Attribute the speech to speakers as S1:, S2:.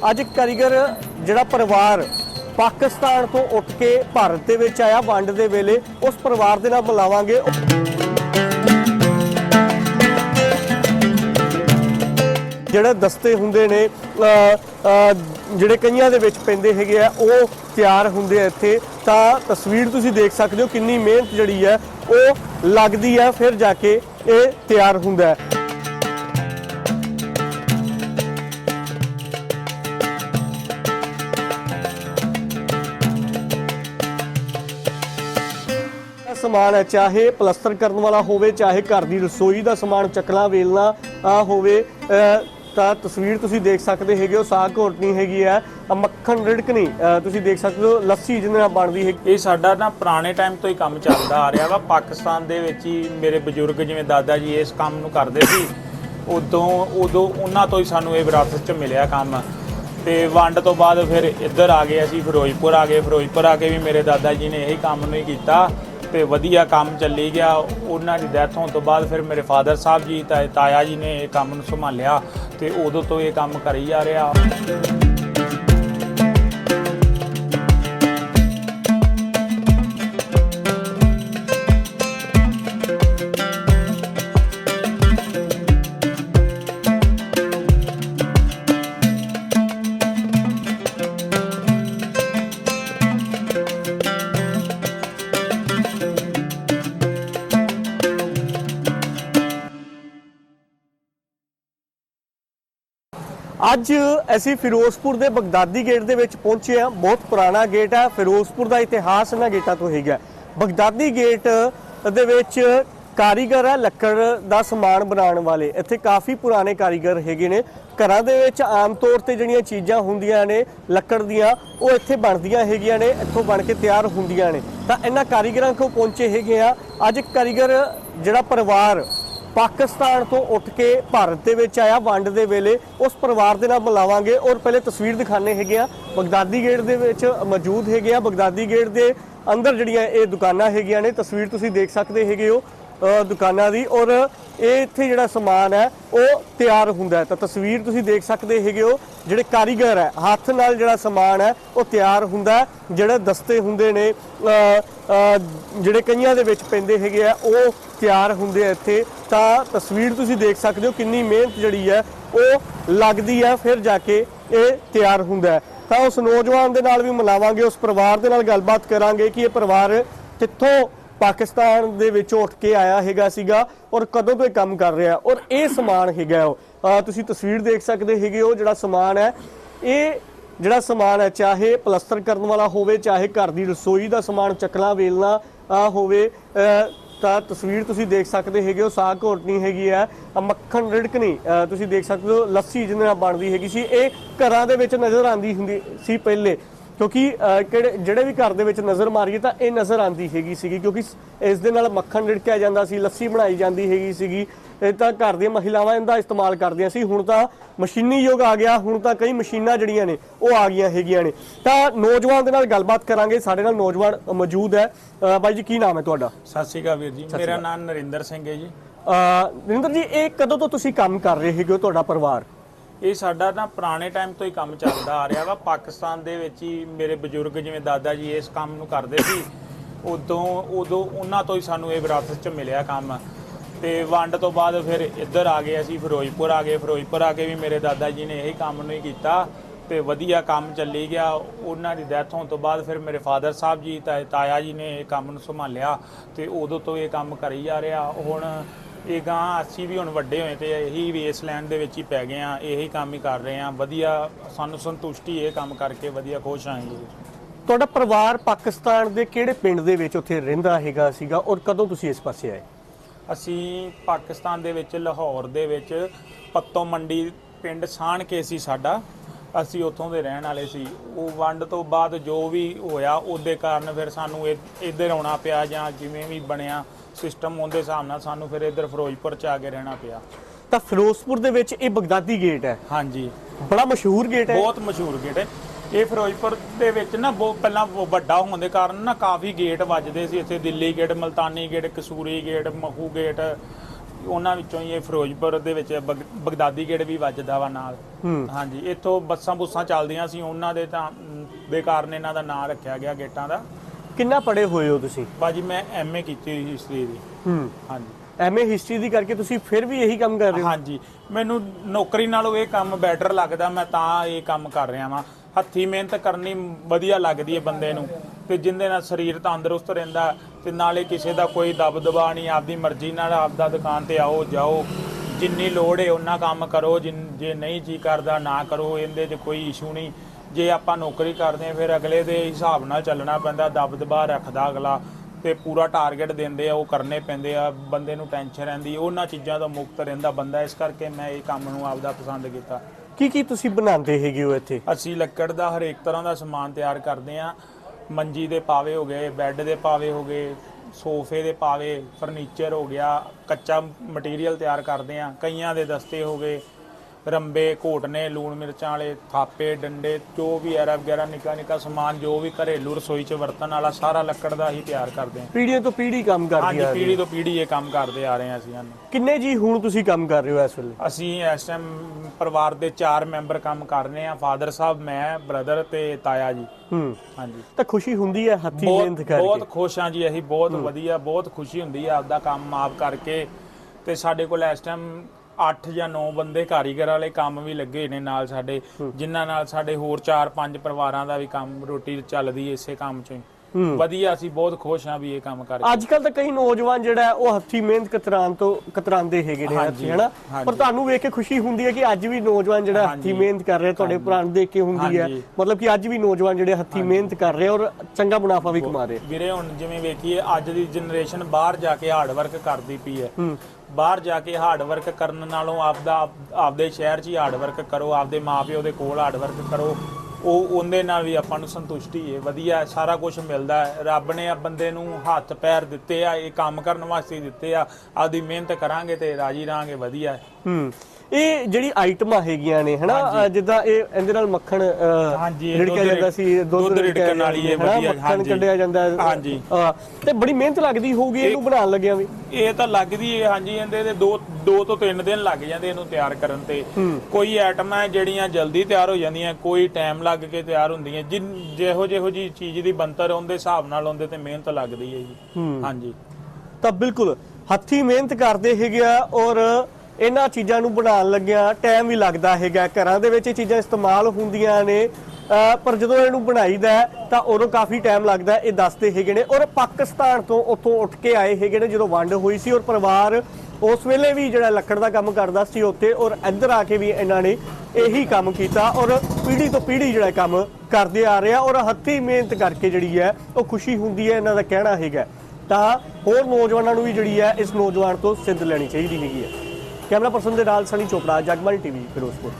S1: ਅੱਜ ਕਾਰੀਗਰ ਜਿਹੜਾ ਪਰਿਵਾਰ ਪਾਕਿਸਤਾਨ ਤੋਂ ਉੱਠ ਕੇ ਭਾਰਤ ਦੇ ਵਿੱਚ ਆਇਆ, ਵੰਡ ਦੇ ਵੇਲੇ, ਉਸ ਪਰਿਵਾਰ ਦੇ ਨਾਲ ਮਿਲਾਵਾਂਗੇ। ਜਿਹੜੇ ਦਸਤੇ ਹੁੰਦੇ ਨੇ ਜਿਹੜੇ ਕਈਆਂ ਦੇ ਵਿੱਚ ਪੈਂਦੇ ਹੈਗੇ ਆ, ਉਹ ਤਿਆਰ ਹੁੰਦੇ ਆ ਇੱਥੇ। ਤਾਂ ਤਸਵੀਰ ਤੁਸੀਂ ਦੇਖ ਸਕਦੇ ਹੋ ਕਿੰਨੀ ਮਿਹਨਤ ਜਿਹੜੀ ਹੈ, ਉਹ ਲੱਗਦੀ ਹੈ, ਫਿਰ ਜਾ ਕੇ ਇਹ ਤਿਆਰ ਹੁੰਦਾ ਹੈ। ਸਮਾਨ ਹੈ, ਚਾਹੇ ਪਲਸਤਰ ਕਰਨ ਵਾਲਾ ਹੋਵੇ, ਚਾਹੇ ਘਰ ਦੀ ਰਸੋਈ ਦਾ ਸਮਾਨ ਚੱਕਣਾ, ਵੇਲਣਾ, ਆ ਹੋਵੇ ਤਾਂ ਤਸਵੀਰ ਤੁਸੀਂ ਦੇਖ ਸਕਦੇ ਹੈਗੇ ਹੋ, ਸਾਗ ਘੋਟਣੀ ਹੈਗੀ ਹੈ ਮੱਖਣ ਰਿੜਕਣੀ ਤੁਸੀਂ ਦੇਖ ਸਕਦੇ ਹੋ, ਲੱਸੀ ਜਿਹਦੇ ਨਾਲ ਬਣਦੀ ਹੈ।
S2: ਇਹ ਸਾਡਾ ਨਾ ਪੁਰਾਣੇ ਟਾਈਮ ਤੋਂ ਹੀ ਕੰਮ ਚੱਲਦਾ ਆ ਰਿਹਾ ਵਾ, ਪਾਕਿਸਤਾਨ ਦੇ ਵਿੱਚ ਹੀ ਮੇਰੇ ਬਜ਼ੁਰਗ ਜਿਵੇਂ ਦਾਦਾ ਜੀ ਇਸ ਕੰਮ ਨੂੰ ਕਰਦੇ ਸੀ, ਉਦੋਂ ਉਦੋਂ ਉਹਨਾਂ ਤੋਂ ਹੀ ਸਾਨੂੰ ਇਹ ਵਿਰਾਸਤ ਚ ਮਿਲਿਆ ਕੰਮ। ਤੇ ਵੰਡ ਤੋਂ ਬਾਅਦ ਫਿਰ ਇੱਧਰ ਆ ਗਏ ਅਸੀਂ, ਫਿਰੋਜ਼ਪੁਰ ਆ ਗਏ, ਫਿਰੋਜ਼ਪੁਰ ਆ ਕੇ ਵੀ ਮੇਰੇ ਦਾਦਾ ਜੀ ਨੇ ਇਹੀ ਕੰਮ ਨੂੰ ਹੀ ਕੀਤਾ। ਤੇ ਵਧੀਆ ਕੰਮ ਚੱਲੀ ਗਿਆ। ਉਹਨਾਂ ਦੀ ਡੈਥ ਹੋਣ ਤੋਂ ਬਾਅਦ ਫਿਰ ਮੇਰੇ ਫਾਦਰ ਸਾਹਿਬ ਜੀ ਤਾਂ ਤਾਇਆ ਜੀ ਨੇ ਇਹ ਕੰਮ ਨੂੰ ਸੰਭਾਲਿਆ ਤੇ ਉਦੋਂ ਤੋਂ ਇਹ ਕੰਮ ਕਰੀ ਜਾ ਰਿਹਾ।
S1: ਅੱਜ ਅਸੀਂ ਫਿਰੋਜ਼ਪੁਰ ਦੇ ਬਗਦਾਦੀ ਗੇਟ ਦੇ ਵਿੱਚ ਪਹੁੰਚੇ ਹਾਂ। ਬਹੁਤ ਪੁਰਾਣਾ ਗੇਟ ਹੈ। ਫਿਰੋਜ਼ਪੁਰ ਦਾ ਇਤਿਹਾਸ ਇਹਨਾਂ ਗੇਟਾਂ ਤੋਂ ਹੈਗਾ ਬਗਦਾਦੀ ਗੇਟ ਦੇ ਵਿੱਚ ਕਾਰੀਗਰ ਹੈ ਲੱਕੜ ਦਾ ਸਮਾਨ ਬਣਾਉਣ ਵਾਲੇ। ਇੱਥੇ ਕਾਫੀ ਪੁਰਾਣੇ ਕਾਰੀਗਰ ਹੈਗੇ ਨੇ। ਘਰਾਂ ਦੇ ਵਿੱਚ ਆਮ ਤੌਰ ਤੇ ਜਿਹੜੀਆਂ ਚੀਜ਼ਾਂ ਹੁੰਦੀਆਂ ਨੇ, ਲੱਕੜ ਦੀਆਂ, ਉਹ ਇੱਥੇ ਬਣਦੀਆਂ ਹੈਗੀਆਂ ਨੇ, ਇੱਥੋਂ ਬਣ ਕੇ ਤਿਆਰ ਹੁੰਦੀਆਂ ਨੇ। ਤਾਂ ਇਹਨਾਂ ਕਾਰੀਗਰਾਂ ਕੋਲ ਪਹੁੰਚੇ ਹੈਗੇ ਆ ਅੱਜ ਕਾਰੀਗਰ, ਜਿਹੜਾ ਪਰਿਵਾਰ ਪਾਕਿਸਤਾਨ ਤੋਂ ਉੱਠ ਕੇ ਭਾਰਤ ਦੇ ਵਿੱਚ ਆਇਆ, ਵੰਡ ਦੇ ਵੇਲੇ। ਉਸ ਪਰਿਵਾਰ ਦੇ ਨਾਲ ਮਿਲਾਵਾਂਗੇ ਔਰ ਪਹਿਲੇ ਤਸਵੀਰ ਦਿਖਾਣੇ ਹੈਗੇ ਆ। ਬਗਦਾਦੀ ਗੇਟ ਦੇ ਵਿੱਚ ਮੌਜੂਦ ਹੈਗੇ ਆ। ਬਗਦਾਦੀ ਗੇਟ ਦੇ ਅੰਦਰ ਜਿਹੜੀਆਂ ਇਹ ਦੁਕਾਨਾਂ ਹੈਗੀਆਂ ਨੇ, ਤਸਵੀਰ ਤੁਸੀਂ ਦੇਖ ਸਕਦੇ ਹੈਗੇ ਹੋ। ਦੁਕਾਨਾਂ ਦੀ ਔਰ ਇਹ ਇੱਥੇ ਜਿਹੜਾ ਸਮਾਨ ਹੈ, ਉਹ ਤਿਆਰ ਹੁੰਦਾ ਤਾਂ ਤਸਵੀਰ ਤੁਸੀਂ ਦੇਖ ਸਕਦੇ ਹੈਗੇ ਹੋ, ਜਿਹੜੇ ਕਾਰੀਗਰ ਹੈ, ਹੱਥ ਨਾਲ ਜਿਹੜਾ ਸਮਾਨ ਹੈ, ਉਹ ਤਿਆਰ ਹੁੰਦਾ ਜਿਹੜੇ ਦਸਤੇ ਹੁੰਦੇ ਨੇ ਜਿਹੜੇ ਕਈਆਂ ਦੇ ਵਿੱਚ ਪੈਂਦੇ ਹੈਗੇ ਆ, ਉਹ ਤਿਆਰ ਹੁੰਦੇ ਆ ਇੱਥੇ। ਤਾਂ ਤਸਵੀਰ ਤੁਸੀਂ ਦੇਖ ਸਕਦੇ ਹੋ ਕਿੰਨੀ ਮਿਹਨਤ ਜਿਹੜੀ ਹੈ, ਉਹ ਲੱਗਦੀ ਹੈ, ਫਿਰ ਜਾ ਕੇ ਇਹ ਤਿਆਰ ਹੁੰਦਾ ਤਾਂ ਉਸ ਨੌਜਵਾਨ ਦੇ ਨਾਲ ਵੀ ਮਿਲਾਵਾਂਗੇ, ਉਸ ਪਰਿਵਾਰ ਦੇ ਨਾਲ ਗੱਲਬਾਤ ਕਰਾਂਗੇ ਕਿ ਇਹ ਪਰਿਵਾਰ ਕਿੱਥੋਂ ਪਾਕਿਸਤਾਨ ਦੇ ਵਿੱਚ ਉੱਠ ਕੇ ਆਇਆ ਹੈਗਾ ਸੀਗਾ ਔਰ ਕਦੋਂ ਤੋਂ ਇਹ ਕੰਮ ਕਰ ਰਿਹਾ? ਔਰ ਇਹ ਸਮਾਨ ਹੈਗਾ ਉਹ। ਤੁਸੀਂ ਤਸਵੀਰ ਦੇਖ ਸਕਦੇ ਹੈਗੇ ਹੋ ਜਿਹੜਾ ਸਮਾਨ ਹੈ। ਇਹ ਜਿਹੜਾ ਸਮਾਨ ਹੈ, ਚਾਹੇ ਪਲਸਤਰ ਕਰਨ ਵਾਲਾ ਹੋਵੇ, ਚਾਹੇ ਘਰ ਦੀ ਰਸੋਈ ਦਾ ਸਮਾਨ ਚੱਕਣਾ ਵੇਲਣਾ ਹੋਵੇ ਤਾਂ ਤਸਵੀਰ ਤੁਸੀਂ ਦੇਖ ਸਕਦੇ ਹੈਗੇ ਹੋ। ਸਾਗ ਘੋਟਣੀ ਹੈਗੀ ਹੈ ਮੱਖਣ ਰਿੜਕਣੀ ਤੁਸੀਂ ਦੇਖ ਸਕਦੇ ਹੋ। ਲੱਸੀ ਜਿਹਦੇ ਨਾਲ ਬਣਦੀ ਹੈਗੀ ਸੀ। ਇਹ ਘਰਾਂ ਦੇ ਵਿੱਚ ਨਜ਼ਰ ਆਂਦੀ ਹੁੰਦੀ ਸੀ ਪਹਿਲੇ। ਕਿਉਂਕਿ ਕਿਹੜੇ ਜਿਹੜੇ ਵੀ ਘਰ ਦੇ ਵਿੱਚ ਨਜ਼ਰ ਮਾਰੀਏ ਤਾਂ ਇਹ ਨਜ਼ਰ ਆਂਦੀ ਹੈਗੀ ਸੀਗੀ ਕਿਉਂਕਿ ਇਸ ਦੇ ਨਾਲ ਮੱਖਣ ਰਿੜਕਿਆ ਜਾਂਦਾ ਸੀ ਲੱਸੀ ਬਣਾਈ ਜਾਂਦੀ ਹੈਗੀ ਸੀਗੀ ਇਹ ਤਾਂ ਘਰ ਦੀਆਂ ਮਹਿਲਾਵਾਂ ਇਹਦਾ ਇਸਤੇਮਾਲ ਕਰਦੀਆਂ ਸੀ ਹੁਣ ਤਾਂ ਮਸ਼ੀਨੀ ਯੁੱਗ ਆ ਗਿਆ ਹੁਣ ਤਾਂ ਕਈ ਮਸ਼ੀਨਾਂ ਜਿਹੜੀਆਂ ਨੇ ਉਹ ਆ ਗਈਆਂ ਹੈਗੀਆਂ ਨੇ। ਤਾਂ ਨੌਜਵਾਨ ਦੇ ਨਾਲ ਗੱਲਬਾਤ ਕਰਾਂਗੇ ਸਾਡੇ ਨਾਲ ਨੌਜਵਾਨ ਮੌਜੂਦ ਹੈ। ਬਾਈ ਜੀ ਕੀ ਨਾਮ ਹੈ ਤੁਹਾਡਾ?
S2: ਸਤਿ ਸ਼੍ਰੀ ਅਕਾਲ ਵੀਰ ਜੀ ਮੇਰਾ ਨਾਮ ਨਰਿੰਦਰ ਸਿੰਘ ਹੈ ਜੀ।
S1: ਨਰਿੰਦਰ ਜੀ ਇਹ ਕਦੋਂ ਤੋਂ ਤੁਸੀਂ ਕੰਮ ਕਰ ਰਹੇ ਹੈਗੇ ਹੋ ਤੁਹਾਡਾ ਪਰਿਵਾਰ?
S2: ਇਹ ਸਾਡਾ ਨਾ ਪੁਰਾਣੇ ਟਾਈਮ ਤੋਂ ਹੀ ਕੰਮ ਚੱਲਦਾ ਆ ਰਿਹਾ ਵਾ। ਪਾਕਿਸਤਾਨ ਦੇ ਵਿੱਚ ਹੀ ਮੇਰੇ ਬਜ਼ੁਰਗ ਜਿਵੇਂ ਦਾਦਾ ਜੀ ਇਸ ਕੰਮ ਨੂੰ ਕਰਦੇ ਸੀ, ਉਦੋਂ ਉਦੋਂ ਉਹਨਾਂ ਤੋਂ ਹੀ ਸਾਨੂੰ ਇਹ ਵਿਰਾਸਤ ਚ ਮਿਲਿਆ ਕੰਮ। ਤੇ ਵੰਡ ਤੋਂ ਬਾਅਦ ਫਿਰ ਇੱਧਰ ਆ ਗਏ ਅਸੀਂ, ਫਿਰੋਜ਼ਪੁਰ ਆ ਗਏ। ਫਿਰੋਜ਼ਪੁਰ ਆ ਕੇ ਵੀ ਮੇਰੇ ਦਾਦਾ ਜੀ ਨੇ ਇਹੀ ਕੰਮ ਨੂੰ ਹੀ ਕੀਤਾ ਤੇ ਵਧੀਆ ਕੰਮ ਚੱਲੀ ਗਿਆ। ਉਹਨਾਂ ਦੀ ਡੈਥ ਹੋਣ ਤੋਂ ਬਾਅਦ ਫਿਰ ਮੇਰੇ ਫਾਦਰ ਸਾਹਿਬ ਜੀ ਤਾਂ ਤਾਇਆ ਜੀ ਨੇ ਇਹ ਕੰਮ ਨੂੰ ਸੰਭਾਲਿਆ ਤੇ ਉਦੋਂ ਤੋਂ ਇਹ ਕੰਮ ਕਰੀ ਜਾ ਰਿਹਾ। ਹੁਣ ਇਹ ਗਾਂ ਅਸੀਂ ਵੀ ਹੁਣ ਵੱਡੇ ਹੋਏ ਤੇ ਇਹੀ ਵੇਸਲੈਂਡ ਦੇ ਵਿੱਚ ਹੀ ਪੈ ਗਏ ਆ ਇਹੀ ਕੰਮ ਹੀ ਕਰ ਰਹੇ ਆ ਵਧੀਆ ਸਾਨੂੰ ਸੰਤੁਸ਼ਟੀ ਇਹ ਕੰਮ ਕਰਕੇ ਵਧੀਆ ਖੁਸ਼ ਆਂ ਜੀ
S1: ਤੁਹਾਡਾ ਪਰਿਵਾਰ ਪਾਕਿਸਤਾਨ ਦੇ ਕਿਹੜੇ ਪਿੰਡ ਦੇ ਵਿੱਚ ਉੱਥੇ ਰਹਿੰਦਾ ਹੈਗਾ ਸੀਗਾ ਔਰ ਕਦੋਂ ਤੁਸੀਂ ਇਸ ਪਾਸੇ ਆਏ?
S2: ਅਸੀਂ ਪਾਕਿਸਤਾਨ ਦੇ ਵਿੱਚ ਲਾਹੌਰ ਦੇ ਵਿੱਚ ਪੱਤੋ ਮੰਡੀ ਪਿੰਡ ਸਾਣ ਕੇ ਸੀ ਸਾਡਾ। ਅਸੀਂ ਉੱਥੋਂ ਦੇ ਰਹਿਣ ਵਾਲੇ ਸੀ ਉਹ ਵੰਡ ਤੋਂ ਬਾਅਦ ਜੋ ਵੀ ਹੋਇਆ ਉਹਦੇ ਕਾਰਨ ਫਿਰ ਸਾਨੂੰ ਇੱਧਰ ਆਉਣਾ ਪਿਆ ਜਾਂ ਜਿਵੇਂ ਵੀ ਬਣਿਆ ਸਿਸਟਮ ਉਹਦੇ ਹਿਸਾਬ ਨਾਲ ਸਾਨੂੰ ਫਿਰ ਇੱਧਰ ਫਿਰੋਜ਼ਪੁਰ ਚ ਆ ਕੇ ਰਹਿਣਾ ਪਿਆ।
S1: ਤਾਂ ਫਿਰੋਜ਼ਪੁਰ ਦੇ ਵਿੱਚ ਇਹ ਬਗਦਾਦੀ ਗੇਟ ਹੈ।
S2: ਹਾਂਜੀ।
S1: ਬੜਾ ਮਸ਼ਹੂਰ ਗੇਟ ਹੈ।
S2: ਬਹੁਤ ਮਸ਼ਹੂਰ ਗੇਟ ਹੈ। ਇਹ ਫਿਰੋਜ਼ਪੁਰ ਦੇ ਵਿੱਚ ਨਾ ਬਹੁਤ ਪਹਿਲਾਂ ਵੱਡਾ ਹੋਣ ਦੇ ਕਾਰਨ ਨਾ ਕਾਫੀ ਗੇਟ ਵੱਜਦੇ ਸੀ ਇੱਥੇ। Delhi gate Multani gate Kasuri gate Mahu gate ਉਹਨਾਂ ਵਿੱਚੋਂ ਹੀ ਇਹ ਫਿਰੋਜ਼ਪੁਰ ਦੇ ਵਿੱਚ ਬਗ- ਬਗਦਾਦੀ ਗੇਟ ਵੀ ਵੱਜਦਾ ਵਾ ਨਾਲ। ਹਾਂਜੀ ਇੱਥੋਂ ਬੱਸਾਂ ਬੁੱਸਾਂ ਚੱਲਦੀਆਂ ਸੀ ਉਹਨਾਂ ਦੇ ਤਾਂ ਮ, ਦੇ ਕਾਰਨ ਇਹਨਾਂ ਦਾ ਨਾਂ ਰੱਖਿਆ ਗਿਆ ਗੇਟਾਂ ਦਾ।
S1: ਕਿੰਨਾ ਪੜੇ ਹੋਏ ਹੋ ਤੁਸੀਂ?
S2: ਬਾਜੀ ਮੈਂ ਐਮਏ ਕੀਤੀ ਹੋਈ ਹਿਸਟਰੀ ਦੀ।
S1: ਹੂੰ।
S2: ਹਾਂਜੀ।
S1: ਐਮਏ ਹਿਸਟਰੀ ਦੀ ਕਰਕੇ ਤੁਸੀਂ ਫਿਰ ਵੀ ਇਹੀ ਕੰਮ ਕਰ ਰਹੇ ਹੋ?
S2: ਹਾਂਜੀ। ਮੈਨੂੰ ਨੌਕਰੀ ਨਾਲੋਂ ਇਹ ਕੰਮ ਬੈਟਰ ਲੱਗਦਾ ਮੈਂ ਤਾਂ ਇਹ ਕੰਮ ਕਰ ਰਿਹਾ ਵਾਂ। ਹੱਥੀ ਮਿਹਨਤ ਕਰਨੀ ਵਧੀਆ ਲੱਗਦੀ ਹੈ ਬੰਦੇ ਨੂੰ ਤੇ ਜਿੰਦੇ ਨਾਲ ਸਰੀਰ ਤੰਦਰੁਸਤ ਰਹਿੰਦਾ ਤੇ ਨਾਲੇ ਕਿਸੇ ਦਾ ਕੋਈ ਦਬਦਬਾ ਨਹੀਂ ਆਪਦੀ ਮਰਜ਼ੀ ਨਾਲ ਆਪਦਾ ਦੁਕਾਨ ਤੇ ਆਓ ਜਾਓ। ਜਿੰਨੀ ਲੋੜ ਹੈ ਉਹਨਾਂ ਕੰਮ ਕਰੋ ਜੇ ਨਹੀਂ ਜੀ ਕਰਦਾ ਨਾ ਕਰੋ ਇਹਦੇ 'ਚ ਕੋਈ ਇਸ਼ੂ ਨਹੀਂ। ਜੇ ਆਪਾਂ ਨੌਕਰੀ ਕਰਦੇ ਹਾਂ ਫਿਰ ਅਗਲੇ ਦੇ ਹਿਸਾਬ ਨਾਲ ਚੱਲਣਾ ਪੈਂਦਾ ਦਬਦਬਾ ਰੱਖਦਾ ਅਗਲਾ। ਤੇ ਪੂਰਾ ਟਾਰਗੇਟ ਦਿੰਦੇ ਆ ਉਹ ਕਰਨੇ ਪੈਂਦੇ ਆ ਬੰਦੇ ਨੂੰ ਟੈਨਸ਼ਨ ਰਹਿੰਦੀ ਉਹਨਾਂ ਚੀਜ਼ਾਂ ਤੋਂ ਮੁਕਤ ਰਹਿੰਦਾ ਬੰਦਾ। ਇਸ ਕਰਕੇ ਮੈਂ ਇਹ ਕੰਮ ਨੂੰ ਆਪਦਾ ਪਸੰਦ ਕੀਤਾ।
S1: ਕੀ ਕੀ ਤੁਸੀਂ ਬਣਾਉਂਦੇ ਹੈਗੇ ਹੋ ਇੱਥੇ?
S2: ਅਸੀਂ ਲੱਕੜ ਦਾ ਹਰੇਕ ਤਰ੍ਹਾਂ ਦਾ ਸਮਾਨ ਤਿਆਰ ਕਰਦੇ ਆ ਮੰਜੀ ਦੇ ਪਾਵੇ ਹੋ ਗਏ, ਬੈੱਡ ਦੇ ਪਾਵੇ ਹੋ ਗਏ, ਸੋਫੇ ਦੇ ਪਾਵੇ, ਫਰਨੀਚਰ ਹੋ ਗਿਆ, ਕੱਚਾ ਮਟੀਰੀਅਲ ਤਿਆਰ ਕਰਦੇ ਆ ਕਈਆਂ ਦੇ ਦਸਤੇ ਹੋ ਗਏ ਰੰਬੇ ਘੋਟਨੇ ਲੂਣ ਮਿਰਚਾਂ ਵਾਲੇ ਥਾਪੇ ਡੰਡੇ ਜੋ ਵੀ ਐਰਾ ਵਗੈਰਾ ਨਿੱਕਾ ਨਿੱਕਾ ਸਮਾਨ ਜੋ ਵੀ ਘਰੇਲੂ ਰਸੋਈ 'ਚ ਵਰਤਣ ਵਾਲਾ ਸਾਰਾ ਲੱਕੜ ਦਾ ਹੀ ਤਿਆਰ ਕਰਦੇ ਆ
S1: ਪੀੜ੍ਹੀਆਂ ਤੋਂ ਪੀੜ੍ਹੀ ਕੰਮ ਕਰਦੀ
S2: ਹਾਂਜੀ
S1: ਆ ਰਹੀ
S2: ਪੀੜੀ
S1: ਹੈ
S2: ਤੋਂ ਪੀੜੀ ਇਹ ਕੰਮ ਕਰਦੇ ਆ ਰਹੇ ਹਾਂ ਅਸੀਂ ਹਨ
S1: ਕਿੰਨੇ ਜੀ ਹੁਣ ਤੁਸੀਂ ਕੰਮ ਕਰ ਰਹੇ ਹੋ ਇਸ ਵੇਲੇ?
S2: ਅਸੀਂ ਇਸ ਟਾਈਮ ਪਰਿਵਾਰ ਦੇ ਚਾਰ ਮੈਂਬਰ ਕੰਮ ਕਰ ਰਹੇ ਆ ਫਾਦਰ ਸਾਹਿਬ ਮੈਂ ਬ੍ਰਦਰ ਤੇ ਤਾਇਆ ਜੀ।
S1: ਹੂੰ।
S2: ਹਾਂਜੀ।
S1: ਤਾਂ ਖੁਸ਼ੀ ਹੁੰਦੀ ਹੈ ਹੱਥੀ ਮਿਹਨਤ
S2: ਬਹੁਤ
S1: ਕਰਕੇ?
S2: ਬਹੁਤ ਖੁਸ਼ ਹਾਂ ਜੀ ਅਸੀਂ ਬਹੁਤ ਵਧੀਆ ਬਹੁਤ ਖੁਸ਼ੀ ਹੁੰਦੀ ਹੈ ਆਪਦਾ ਕੰਮ ਆਪ ਕਰਕੇ। ਤੇ ਸਾਡੇ ਕੋਲ ਇਸ ਟਾਈਮ 8 ਜਾਂ 9 ਬੰਦੇ ਕਾਰੀਗਰ ਵਾਲੇ ਕੰਮ ਵੀ ਲੱਗੇ ਨੇ ਨਾਲ ਸਾਡੇ ਜਿਨ੍ਹਾਂ ਨਾਲ ਸਾਡੇ ਹੋਰ 4-5 ਪਰਿਵਾਰਾਂ ਦਾ ਵੀ ਕੰਮ ਰੋਟੀ ਚੱਲਦੀ ਇਸੇ ਕੰਮ ਚੋਂ। ਹੂੰ ਵਧੀਆ ਅਸੀਂ ਬਹੁਤ ਖੁਸ਼ ਹਾਂ ਵੀ ਇਹ ਕੰਮ ਕਰਕੇ
S1: ਅੱਜ ਕੱਲ ਤਾਂ ਕਈ ਨੌਜਵਾਨ ਜਿਹੜਾ ਉਹ ਹੱਥੀ ਮਿਹਨਤ ਕਤਰਾਨ ਤੋਂ ਕਤਰਾਂਦੇ ਹੈਗੇ ਨੇ ਹੱਥੀ ਹੈਨਾ। ਪਰ ਤੁਹਾਨੂੰ ਵੇਖ ਕੇ ਖੁਸ਼ੀ ਹੁੰਦੀ ਹੈ ਕਿ ਅੱਜ ਵੀ ਨੌਜਵਾਨ ਜਿਹੜਾ ਹੱਥੀ। ਮਿਹਨਤ ਕਰ ਰਿਹਾ ਤੁਹਾਡੇ ਨੂੰ ਦੇਖ ਕੇ ਹੁੰਦੀ ਹੈ। ਮਤਲਬ ਕਿ ਅੱਜ ਵੀ ਨੌਜਵਾਨ ਜਿਹੜੇ ਹੱਥੀ ਮਿਹਨਤ ਕਰ ਰਹੇ ਔਰ ਚੰਗਾ ਮੁਨਾਫਾ ਵੀ ਕਮਾ ਰਹੇ।
S2: ਵੀਰੇ ਹੁਣ ਜਿਵੇਂ ਵੇਖੀਏ ਅੱਜ ਦੀ ਜਨਰੇਸ਼ਨ ਬਾਹਰ ਜਾ ਕੇ ਹਾਰਡ ਵਰਕ ਕਰਦੀ ਪਈ ਹੈ।
S1: ਹੂੰ।
S2: ਬਾਹਰ ਜਾ ਕੇ ਹਾਰਡ ਵਰਕ ਕਰਨ ਨਾਲੋਂ ਆਪਦਾ ਆਪਦੇ ਸ਼ਹਿਰ 'ਚ ਹੀ ਹਾਰਡ ਵਰਕ ਕਰੋ ਆਪਦੇ ਮਾਪਿਓ ਦੇ ਕੋਲ ਹਾਰਡ ਵਰਕ ਕਰੋ। ਉਹ ਉਹਦੇ ਨਾਲ ਵੀ ਆਪਾਂ ਨੂੰ ਸੰਤੁਸ਼ਟੀ ਹੈ ਵਧੀਆ ਸਾਰਾ ਕੁਝ ਮਿਲਦਾ ਹੈ। ਰੱਬ ਨੇ ਆ ਬੰਦੇ ਨੂੰ ਹੱਥ ਪੈਰ ਦਿੱਤੇ ਆ ਇਹ ਕੰਮ ਕਰਨ ਵਾਸਤੇ ਦਿੱਤੇ ਆ। ਆਪਦੀ ਮਿਹਨਤ ਕਰਾਂਗੇ ਤੇ ਰਾਜੀ ਰਾਂਗੇ ਵਧੀਆ ਹੈ।
S1: ਹੂੰ ਇਹ ਜਿਹੜੀ ਆਈਟਮਾਂ ਹੈਗੀਆਂ ਨੇ ਹਨਾ ਜਿੱਦਾਂ ਇਹ ਇਹਦੇ ਨਾਲ ਮੱਖਣ ਰਿੜਕਿਆ ਜਾਂਦਾ ਸੀ ਦੁੱਧ
S2: ਰਿੜਕਣ ਵਾਲੀ ਇਹ ਵਧੀਆ,
S1: ਮੱਖਣ। ਕੱਢਿਆ ਜਾਂਦਾ।
S2: ਹਾਂਜੀ।
S1: ਤੇ ਬੜੀ ਮਿਹਨਤ ਲੱਗਦੀ ਹੋਊਗੀ ਇਹਨੂੰ ਬਣਾਉਣ ਲੱਗਿਆਂ ਵੀ।
S2: ਇਹ ਤਾਂ ਲੱਗਦੀ ਹੈ ਹਾਂਜੀ ਇਹਦੇ ਦੇ 2 2 ਤੋਂ 3 ਦਿਨ ਲੱਗ ਜਾਂਦੇ ਇਹਨੂੰ ਤਿਆਰ ਕਰਨ ਤੇ। ਕੋਈ ਆਈਟਮ ਜਿਹੜੀਆਂ ਜਲਦੀ ਤਿਆਰ ਹੋ ਜਾਂਦੀਆਂ ਕੋਈ ਟਾਈਮ ਲੱਗ ਕੇ ਤਿਆਰ ਹੁੰਦੀਆਂ। ਜਿਨ ਜਿਹੋ ਜਿਹੋ ਜੀ ਚੀਜ਼ ਦੀ ਬੰਤਰ ਉਹਦੇ ਹਿਸਾਬ ਨਾਲ ਉਹਦੇ ਤੇ ਮਿਹਨਤ ਲੱਗਦੀ ਹੈ ਜੀ। ਹਾਂਜੀ।
S1: ਤਾਂ ਬਿਲਕੁਲ ਹੱਥੀ ਮਿਹਨਤ ਕਰਦੇ ਹੈਗੇ ਆ ਔਰ ਇਹਨਾਂ ਚੀਜ਼ਾਂ ਨੂੰ ਬਣਾਉਣ ਲੱਗਿਆਂ ਟਾਈਮ ਵੀ ਲੱਗਦਾ ਹੈਗਾ। ਘਰਾਂ ਦੇ ਵਿੱਚ ਇਹ ਚੀਜ਼ਾਂ ਇਸਤੇਮਾਲ ਹੁੰਦੀਆਂ ਨੇ। ਪਰ ਜਦੋਂ ਇਹਨੂੰ ਬਣਾਈਦਾ ਤਾਂ ਉਦੋਂ ਕਾਫੀ ਟਾਈਮ ਲੱਗਦਾ ਇਹ ਦੱਸਦੇ ਹੈਗੇ ਨੇ। ਔਰ ਪਾਕਿਸਤਾਨ ਤੋਂ ਉੱਥੋਂ ਉੱਠ ਕੇ ਆਏ ਹੈਗੇ ਨੇ ਜਦੋਂ ਵੰਡ ਹੋਈ ਸੀ ਔਰ ਪਰਿਵਾਰ ਉਸ ਵੇਲੇ ਵੀ ਜਿਹੜਾ ਲੱਕੜ ਦਾ ਕੰਮ ਕਰਦਾ ਸੀ ਉੱਥੇ ਔਰ ਇੱਧਰ ਆ ਕੇ ਵੀ ਇਹਨਾਂ ਨੇ ਇਹੀ ਕੰਮ ਕੀਤਾ ਔਰ ਪੀੜ੍ਹੀ ਤੋਂ ਪੀੜ੍ਹੀ ਜਿਹੜਾ ਕੰਮ ਕਰਦੇ ਆ ਰਿਹਾ ਔਰ ਹੱਥੀ ਮਿਹਨਤ ਕਰਕੇ ਜਿਹੜੀ ਹੈ ਉਹ ਖੁਸ਼ੀ ਹੁੰਦੀ ਹੈ, ਇਹਨਾਂ ਦਾ ਕਹਿਣਾ ਹੈਗਾ। ਤਾਂ ਹੋਰ ਨੌਜਵਾਨਾਂ ਨੂੰ ਵੀ ਜਿਹੜੀ ਹੈ ਇਸ ਨੌਜਵਾਨ ਤੋਂ ਸਿੱਧ ਲੈਣੀ ਚਾਹੀਦੀ ਹੈਗੀ ਹੈ। ਕੈਮਰਾ ਪਰਸਨ ਦੇ ਨਾਲ ਸਨੀ ਚੋਪੜਾ, ਜਗਮਲ ਟੀਵੀ, ਫਿਰੋਜ਼ਪੁਰ।